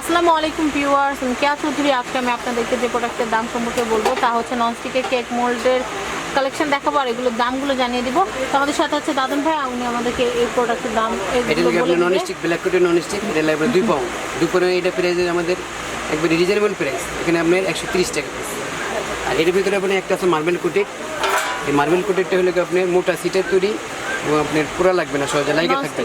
আসসালামু আলাইকুম ভিউয়ার্স কেয়া চৌধুরী। আজকে আমি আপনাদেরকে যে প্রোডাক্টের দাম সম্পর্কে বলব তা হচ্ছে ননস্টিকের কেক মোল্ডের কালেকশন দেখাবো আর এগুলোর দামগুলো জানিয়ে দিব। তো আমাদের সাথে হচ্ছে দাদন ভাই উনি আমাদেরকে এই প্রোডাক্টের দাম এটা এগুলো থেকে বলে আপনার নন স্টিক ব্ল্যাক কোটের নন স্টিক এটা লাগবে দুই পাউন্ড। দুপুরে এটা প্রাইস আমাদের একবারে রিজনেবল প্রাইস এখানে আপনার একশো তিরিশ টাকা আর এর ভিতরে আপনার একটা আছে মার্বেল কোটেড এই মার্বেল কোটেডটা হলো কি আপনার মোটা সিটের তৈরি। এবং আপনার পুরা লাগবে না সহজে লাইগে থাকবে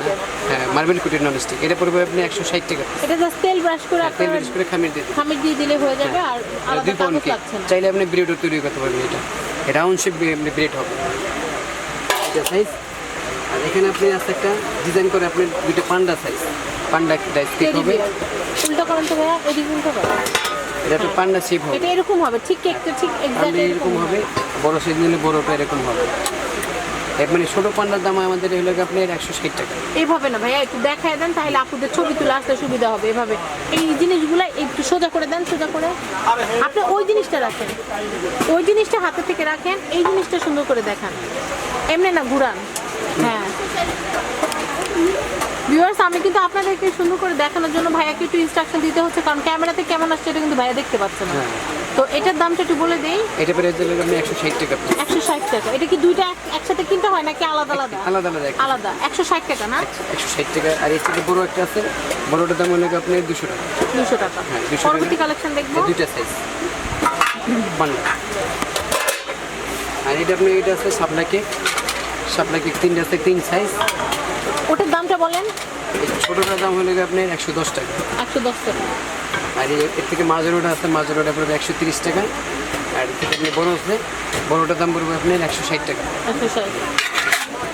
হ্যাঁ মার্বেল কোটেড নন স্টিক এটা পড়বে আপনি একশো ষাট টাকা। এটা জাস্ট তেল ব্রাশ করে হ্যাঁ, তেল বিশেষ করে খামির দিয়ে খামির দিয়ে দিলে হয়ে যাবে আর এটা দুই পাউন্ড কেক চাইলে আপনি ব্রেডও তৈরি করতে পারবেন এটা। রাউন্ড শেপ ব্রেড হবে। এটা সাইজ আর এখানে আপনি আছে একটা ডিজাইন করে আপনি দুইটা panda size panda dice cake হবে। উল্টো করেন তো ভাইয়া এদিকে উল্টো করেন। এটা একটা পান্ডা শেপ হবে। এটা এরকম হবে ঠিক কেকটা ঠিক পান্ডা এক্স্যাক্ট এরকম হবে। বড় সাইজ নিলে বড়টা এরকম হবে। মানে ছোট পান্ডার দাম আমাদের কি আপনার একশো ষাট টাকা। এইভাবে না ভাইয়া, একটু দেখায় দেন, তাহলে আপুদের ছবি তুলে আসতে সুবিধা হবে এভাবে। এই জিনিসগুলো একটু সোজা করে দেন, সোজা করে। আপনি ওই জিনিসটা রাখেন। ওই জিনিসটা হাতে থেকে রাখেন, এই জিনিসটা সুন্দর করে দেখান। এমনি না ঘুরান। হ্যাঁ। ভিউয়ার্স আমি কিন্তু আপনাদেরকে সুন্দর করে দেখানোর জন্য ভাইয়াকে একটু ইনস্ট্রাকশন দিতে হচ্ছে কারণ ক্যামেরাতে কেমন আসছে এটা কিন্তু ভাইয়া দেখতে পাচ্ছে না। হ্যাঁ। তো এটার দামটা একটু বলে দেই। এটা প্রাইস হলো আমি একশো ষাট টাকা piece। একশো ষাট টাকা। এটা কি দুইটা এক- একসাথে কিনতে হয় নাকি আলাদা আলাদা? আলাদা আলাদা আলাদা। একশো ষাট টাকা না? একশো ষাট টাকা। আর এর থেকে বড় একটা আছে। বড়টার দাম হলো আপনার দুশো টাকা। দুশো টাকা। হ্যাঁ, 200 টাকা। পরবর্তী কালেকশন দেখব। এটা দুইটা সাইজ পান্ডা আর এটা আপনি এটা আছে সাপলা কেক সাপলা কেক তিনটা আছে তিন সাইজ ওটার দামটা বলেন। ছোটোটার দাম হলো আপনার একশো দশ টাকা। একশো দশ টাকা। আর এর থেকে মাঝারোটা আছে মাঝারোটা পড়বে একশো তিরিশ টাকা। আর এর থেকে আপনি বড় আছে বড়টার দাম পড়বে আপনার একশো ষাট টাকা। একশো ষাট।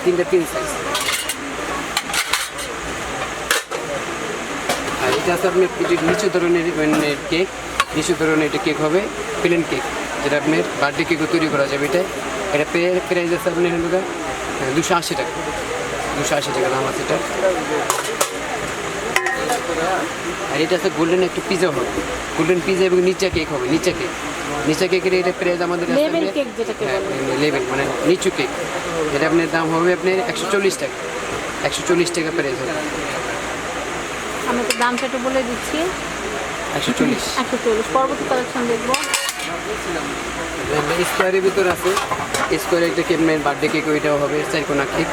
তিনটা তিন সাইজ আর এটা আছে আপনার একটু নিচু ধরনের মানে কেক নিচু ধরনের এটা কেক হবে প্লেন কেক যেটা আপনার বার্থডে কেকও তৈরি করা যাবে এটা। এটা প্রাইস আছে আপনার দুশো আশি টাকা। দুশো আশি টাকা দাম আছে এটা। আর এটা আছে গোল্ডেন একটু পিজা হবে। গোল্ডেন পিজা এবং নিচা কেক হবে নিচা কেক নিচা কেকের এটা প্রাইস আমাদের হ্যাঁ লেভেল মানে নিচু কেক এটা আপনার দাম হবে আপনার একশো চল্লিশ টাকা। একশো চল্লিশ টাকা প্রাইস হবে। আমি তো দামটা একটু বলে দিচ্ছি। একশো চল্লিশ। একশো চল্লিশ পরবর্তী কালেকশন দেখব। স্কোয়ারের ভিতর আছে। স্কোয়ারে একটা কেক মানে বার্থডে কেক ওইটাও হবে চারকোনা কেক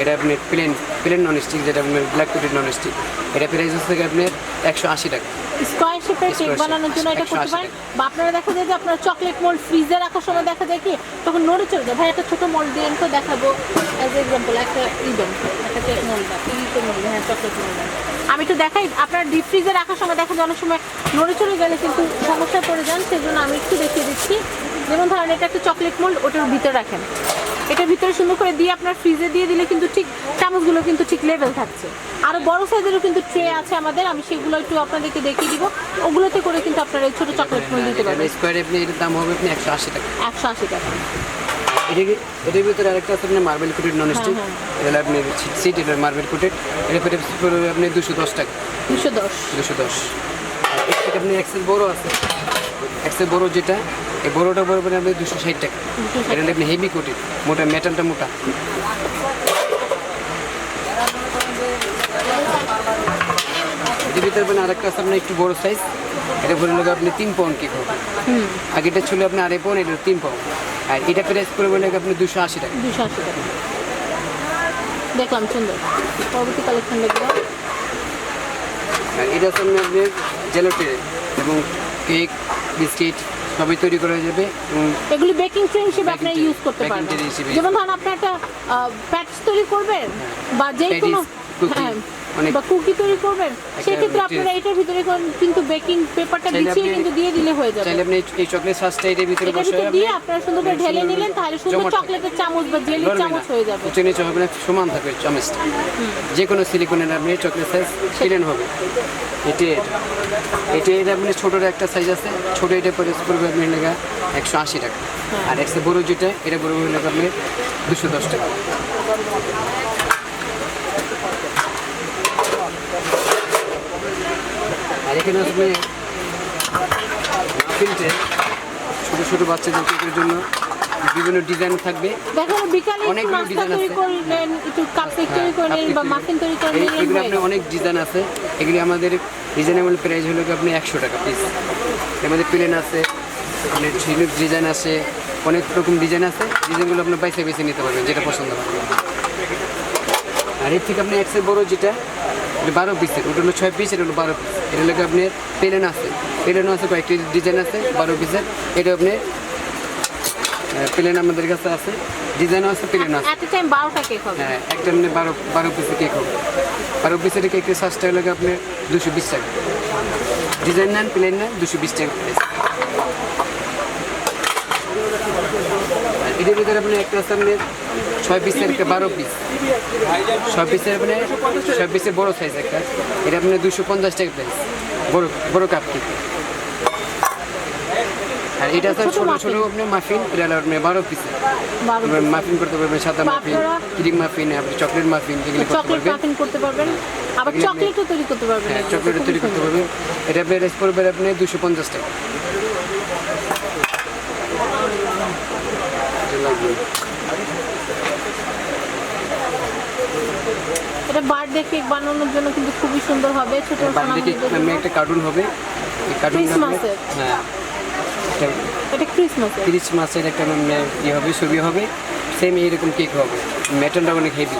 এটা আপনার প্লেন প্লেন নন স্টিক যেটা আপনার ব্ল্যাক কোটেড নন স্টিক এটা প্রাইস হচ্ছে থেকে আপনার একশো আশি টাকা। স্কোয়ার শেপের কেক বানানোর জন্য এটা করতে পারেন। বা আপনারা দেখা যায় যে আপনার চকলেট মোল্ড ফ্রিজে রাখার সময় দেখা যায় কি তখন নড়ে চলে যায়। ভাই একটা ছোট মোল্ড দিয়ে তো দেখাবো। অ্যাজ এক্সাম্পল একটা ইদম একটা কেক মোল্ড হ্যাঁ চকলেট মোল্ড আমি তো দেখাই আপনার ডিপ ফ্রিজে রাখার সময় দেখা যায় অনেক সময় নড়ে চলে গেলে কিন্তু সমস্যায় পড়ে যান সেজন্য আমি একটু দেখিয়ে দিচ্ছি। যেমন ধরেন এটা একটা চকলেট মোল্ড ওটার ভিতরে রাখেন। এটার ভিতরে সুন্দর করে দিয়ে আপনার ফ্রিজে দিয়ে দিলে কিন্তু ঠিক চামচগুলো কিন্তু ঠিক লেভেল থাকছে। আরও বড় সাইজেরও কিন্তু ট্রে আছে আমাদের আমি সেগুলো একটু আপনাদেরকে দেখিয়ে দিব। ওগুলোতে করে কিন্তু আপনারা এই ছোটো চকলেট মোল্ড দিতে পারবেন। স্কোয়ারে আপনি এটার দাম হবে আপনি একশো আশি টাকা। একশো আশি টাকা। এটা এটার ভিতরে আরেকটা আছে আপনার মার্বেল কোটেড নন স্টিক। এটা আপনি সিট এটা মার্বেল কোটেড এটা পড়বে আপনি দুশো দশ টাকা। দুশো দশ। দুশো দশ। এর আপনি এক্সেল বড় আছে। এক্সেল বড় যেটা এই বড়টা পড়বে আপনি দুশো ষাট টাকা। 260 এটা আপনি হেভি কোটি মোটা মেটালটা মোটা। এর ভিতরে আপনি আরেকটা আছে আপনার একটু বড় সাইজ এটা ভরে আপনি তিন পাউন্ড কেক হবে। আগেটা ছিল আপনি আড়াই পাউন্ড এটা তিন পাউন্ড আর এটা প্রাইস পড়বে লোক আপনি দুশো আশি টাকা। দুশো আশি টাকা। দেখলাম সুন্দর। পরবর্তী কালেকশন আর এটা জেলোটে এবং কেক বিস্কিট সবই তৈরি করা যাবে এগুলি বেকিং ট্রে হিসেবে আপনি ইউজ করতে পারেন পারবেন। যেমন ধরুন আপনি একটা প্যাটস তৈরি করবেন বা যে কোনো হ্যাঁ অনেক- বা কুকি তৈরি করবেন সেক্ষেত্রে আপনারা এটার ভিতরে কিন্তু বেকিং পেপারটা বিছিয়ে কিন্তু দিয়ে দিলে হয়ে যাবে। চাইলে আপনি এই চকলেট সাজটা এটার ভিতরে বসে দিয়ে আপনারা সুন্দর করে ঢেলে নিলেন তাহলে সুন্দর চকলেটের চামচ বা জেলির চামচ হয়ে যাবে। উঁচু নিচু হবে না সমান থাকবে চামচটা যে কোনো সিলিকনের আপনি চকলেট সাইজ কিনেন হবে এটি এটা। এটি আপনি ছোটোর একটা সাইজ আছে ছোটো এটা পরে পড়বে আপনি লেগা একশো আশি টাকা। আর একশো বড়ো যেটা এটা বড় হলে আপনি দুশো দশ টাকা। এখানে আপনি মাফিনটে ছোটো ছোটো বাচ্চাদের জন্য বিভিন্ন ডিজাইন থাকবে। অনেকগুলো তৈরি আছে। নিলেন এগুলো হয়ে আপনার অনেক ডিজাইন আছে। এগুলি আমাদের রিজনেবল প্রাইস হলো কি আপনি একশো টাকা পিস এর মধ্যে প্লেন আছে আপনার ঝিনুক ডিজাইন আছে অনেক রকম ডিজাইন আছে। ডিজাইনগুলো আপনি বাইসে বেছে নিতে পারবেন যেটা পছন্দ হবে। আর এর থেকে আপনি একশো বড় যেটা বারো পিসের ওটা হলো ছয় পিস এটা হলো বারো পিস এটা কি আপনার প্লেন আছে? প্লেনও আছে কয়েকটি ডিজাইন আছে বারো পিসের এটা আপনি প্লেন আমাদের কাছে আছে। ডিজাইনও আছে প্লেন আছে। টাইম কেক হবে। হ্যাঁ একটা এমনি বারো বারো পিসের কেক হবে। বারো পিসের কেকের সাজটা আপনার দুশো বিশ টাকা। ডিজাইন নেন প্লেন নেন দুশো বিশ টাকা। প্রাইস এটার ভিতরে আপনি একটা আছে আপনার ছয় পিসের বারো পিস ছয় পিসের আপনি ছয় পিসের বড়ো সাইজ একটা। এটা আপনার দুশো পঞ্চাশ টাকা প্রাইস বড় বড়ো কাপ কেক আর এটা আছে ছোট ছোটো আপনি মাফিন এটা বারো পিসের মাফিন করতে পারবেন সাদা মাফিন ক্রিম মাফিন আপনি চকলেট মাফিন এগুলো করতে চকলেট পারবেন। মাফিন করতে পারবেন। আবার আপনি- চকলেটও তৈরি করতে পারবেন। হ্যাঁ তৈরি করতে পারবেন। এটা প্রাইস পড়বে আপনি দুশো পঞ্চাশ টাকা। এটা লাগবে। বার্থডে কেক বানানোর জন্য কিন্তু খুবই সুন্দর হবে ছোট একটা কার্টুন হবে। হ্যাঁ। এটা ক্রিসমাসের। একটা ইয়ে হবে ছবি হবে। সেম এইরকম কেক হবে। মেটালটা অনেক হেভি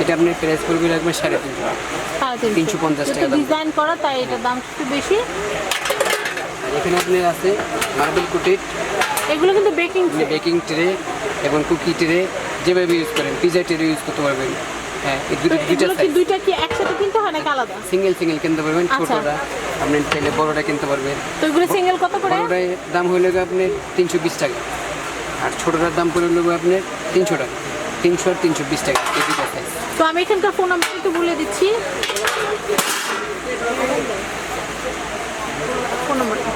এটা আপনার প্রাইস পড়বে রাখবেন সাড়ে তিনশো সাড়ে 350 টাকা। ডিজাইন করা তাই এটার দাম একটু বেশি। এখানে আপনার আছে মার্বেল কুটেড এগুলো কিন্তু বেকিং বেকিং ট্রে এবং কুকি ট্রে যেভাবে ইউজ করেন পিজা ট্রে ইউজ করতে পারবেন। হ্যাঁ দুইটা কি সাইজ দুইটা কি একসাথে কিনতে হয় নাকি আলাদা? সিঙ্গেল সিঙ্গেল কিনতে পারবেন আচ্ছা। ছোটটা আপনি চাইলে বড়টা কিনতে পারবেন। তো এগুলো সিঙ্গেল কত করে? বড়টার দাম হইলে গিয়ে আপনার তিনশো বিশ টাকা। আর ছোটোটার দাম পড়ে হলো আপনার তিনশো টাকা। তিনশো আর তিনশো বিশ টাকা এই দুইটা সাইজ তো আমি এখানকার ফোন নাম্বার একটু বলে দিচ্ছি। ফোন নাম্বারটা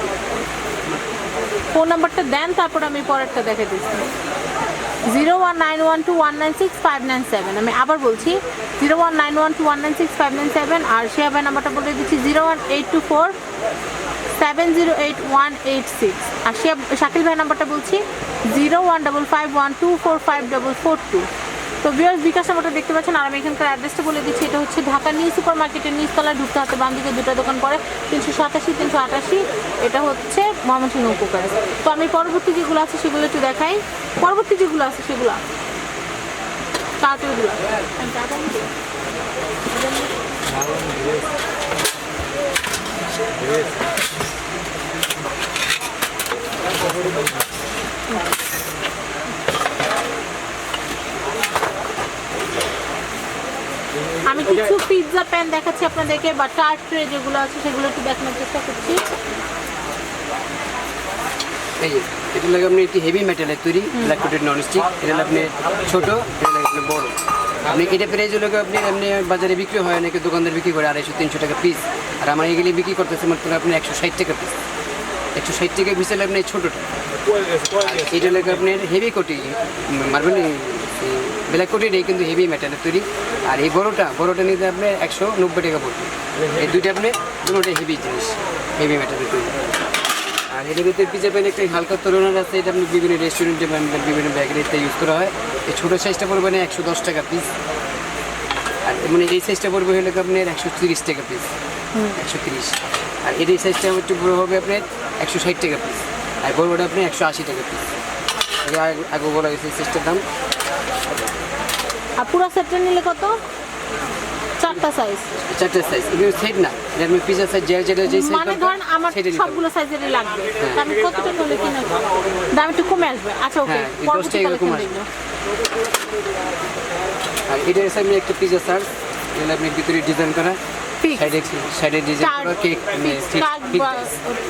ফোন নাম্বারটা দেন তারপর আমি পরেরটা দেখে দিচ্ছি। Zero one nine one two one nine six five nine seven. আমি আবার বলছি, zero one nine one two nine six five nine seven আর শেয়ার নাম্বারটা বলে দিচ্ছি, zero one eight two four seven zero eight one eight six. আর share Shakil ভাই নাম্বারটা বলছি, zero one double five one two four five double four two. তো বিয়ার্স বিকাশ নাম্বারটা দেখতে পাচ্ছেন, আর আমি এখানকার অ্যাড্রেসটা বলে দিচ্ছি, এটা হচ্ছে ঢাকা নিউ সুপার মার্কেটের নিচতলায় ঢুকতে হাতে বাম দিকে দুটো দোকান পড়ে, তিনশো সাতাশি, তিনশো আটাশি, এটা হচ্ছে ময়মনসিংহ উপকার তো আমি পরবর্তী যেগুলো আছে সেগুলো একটু দেখাই। পরবর্তী যেগুলো আছে সেগুলো তাড়াতাড়িগুলো আমি কিছু পিৎজা প্যান দেখাচ্ছি আপনাদেরকে বা টার্ট ট্রে যেগুলো আছে সেগুলো একটু দেখানোর চেষ্টা করছি। এই যে এটা লাগে আপনি একটি হেভি মেটালের তৈরি ব্ল্যাক কোটেড এটা আপনি ছোট এটা লাগে আপনি বড়। আপনি এটা প্রাইস হলো আপনি এমনি বাজারে বিক্রি হয় নাকি দোকানদার বিক্রি করে আড়াইশো তিনশো টাকা পিস আর আমার এগুলি বিক্রি করতেছে মাত্র আপনি একশো ষাট টাকা পিস একশো ষাট টাকা পিস হলে আপনি ছোটোটা। এটা লাগে আপনার হেভি কোটি মার্বেল ব্ল্যাক কোটেড এই কিন্তু হেভি মেটালের তৈরি। আর এই বড়টা বড়টা নিতে আপনার একশো নব্বই টাকা পড়বে। এই দুইটা আপনি দুটোটাই হেভি জিনিস হেভি মেটালের তৈরি আর এটার ভিতরে পিজা প্যান একটা হালকা তরুণের আছে এটা আপনি বিভিন্ন রেস্টুরেন্টে বিভিন্ন বেকারিতে ইউজ করা হয়। এই ছোটো সাইজটা পড়বে না একশো দশ টাকা পিস আর মানে এই সাইজটা পড়বে হলে আপনার একশো তিরিশ টাকা পিস একশো তিরিশ। আর এর এই সাইজটা একটু বড়ো হবে আপনার একশো ষাট টাকা পিস আর বড়োটা আপনি একশো আশি টাকা পিস আগে বলা গেছে এই সাইজটার দাম। আর পুরো সেটটা নিলে কত? চারটা সাইজ চারটে সাইজ এগুলো সেট না। এটা আপনি পিজা সাইজ যে যেটা যে সাইজ মানে ধরেন আমার সবগুলো সাইজেরই লাগবে। তা আমি কতটা নিলে কিনা দাম একটু কমে আসবে। আচ্ছা ওকে হ্যাঁ, এই পরবর্তী দশটা আসবে। আর এটার সামনে একটা পিজা সার্চ এটা আপনি ভিতরে ডিজাইন করা। সাইডে সাইডে ডিজাইন করা কেক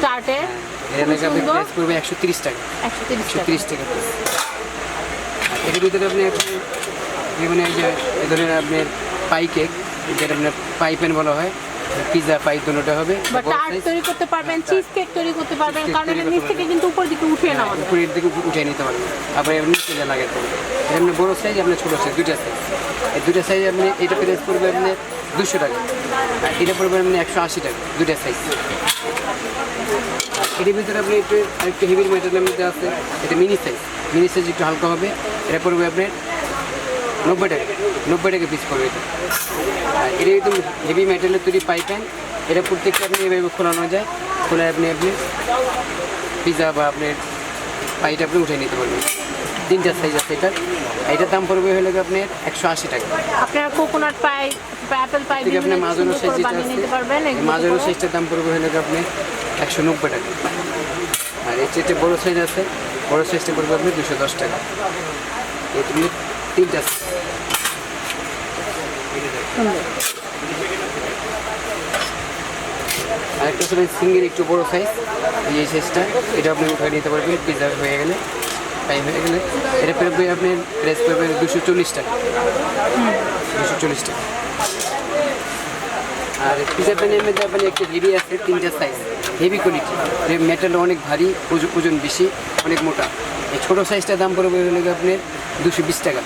চার্টে এটা নাকি আপনি প্রাইস করবে একশো তিরিশ টাকা। একশো টাকা। তিরিশ টাকা পিস এর ভিতরে আপনি আপনি যেমন এই যে এ ধরনের আপনার পাই কেক যেটা আপনার পাই প্যান বলা হয় পিজা পাই দুটোটা হবে। বা টার্ট তৈরি করতে পারবেন চিজ কেক তৈরি করতে পারবেন কারণ এটা নিচ থেকে কিন্তু উপর দিকে উঠে না যায় উপরের দিকে উঠে নিতে পারবেন। আবার এমনি লাগাতে পারবেন এটা আপনি বড় সাইজ আপনার ছোটো সাইজ দুইটা সাইজ এই দুইটা সাইজ আপনি এটা প্রাইস পড়বে আপনি দুশো টাকা। আর এটা পড়বে আপনি একশো আশি টাকা দুইটা সাইজ এটার ভিতরে আপনি একটু আরেকটু হেভি মেটেরিয়ালের মধ্যে আছে এটা মিনি সাইজ মিনি সাইজ একটু হালকা হবে এটা পড়বে আপনার নব্বই টাকা নব্বই টাকা পিস পড়বে এটা। আর এটা একদম হেভি মেটেরিয়ালের তৈরি পাইপেন এটা প্রত্যেকটা আপনি এভাবে খোলানো যায় খোলা আপনি আপনি পিজা বা আপনার পাইটা আপনি উঠে নিতে পারবেন। তিনটা সাইজ আছে এটার। এটার দাম পড়বে হলে আপনার একশো আশি টাকা। আপনারা কোকোনাট পাই অ্যাপেল পাই থেকে আপনি মাঝানো সাইজ নিতে পারবেন এগুলো করে। সাইজটার দাম পড়বে হলে আপনি একশো নব্বই টাকা। আর এর চেয়ে বড়ো সাইজ আছে বড়ো সাইজটা পড়বে আপনি দুশো দশ টাকা। এই তুমি তিনটা। সুন্দর। আর একটা ছিল সিঙ্গেল, একটু বড় সাইজ এই সাইজটা এটা আপনি উঠে নিতে পারবেন পিজা হয়ে গেলে টাইম হয়ে গেলে। এটা পড়বে আপনি প্রাইস পড়বে দুশো চল্লিশ টাকা দুশো চল্লিশ টাকা আর পিজা প্যানের মধ্যে আপনি একটা হেভি আছে, তিনটা সাইজ হেভি কোয়ালিটি মেটাল অনেক ভারী, ওজন বেশি, অনেক মোটা। এই ছোটো সাইজটার দাম পড়বে আপনার দুশো বিশ টাকা।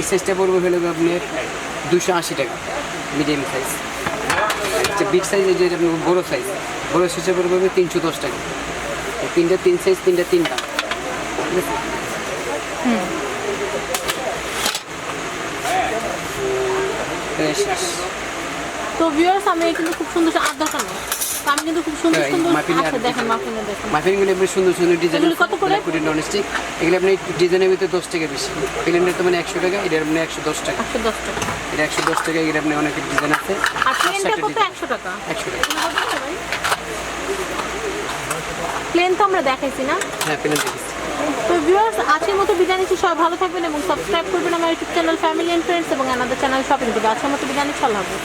এই সাইজটা পড়বে হলে আপনার দুশো আশি টাকা মিডিয়াম সাইজ একটা বিগ সাইজের যে আপনার বড়ো সাইজ বড়ো সাইজটা পড়বে হবে তিনশো দশ টাকা। এই তিনটা তিন সাইজ তিনটা তিন দাম। ঠিক আছে তো ভিউয়ার্স আমি কিন্তু খুব সুন্দর আট দশটা আমি কিন্তু খুব সুন্দর দেখেন ডিজাইন। মাফিনে দেখেন। মাফিনগুলো আপনি সুন্দর সুন্দর ডিজাইন কত করে? কুড়ি নন স্টিক এগুলো আপনি ডিজাইনের ভিতরে দশ টাকা বেশি। প্লেনের তো মানে একশো টাকা এটা আপনি একশো দশ টাকা। একশো দশ টাকা। এটা একশো দশ টাকা এগুলো আপনি অনেক ডিজাইন আছে। একশো টাকা। একশো টাকা। প্লেন তো আমরা দেখাইছি না? হ্যাঁ প্লেন দেখেছি তো ভিউয়ার্স আজকের মতো বিদায় নিচ্ছি। সবাই ভালো থাকবেন এবং সাবস্ক্রাইব করবেন আমার YouTube channel family and friends এবং আমাদের চ্যানেল শপিং থেকে আজকের মতো বিদায় নিচ্ছি আল্লাহ হাফেজ।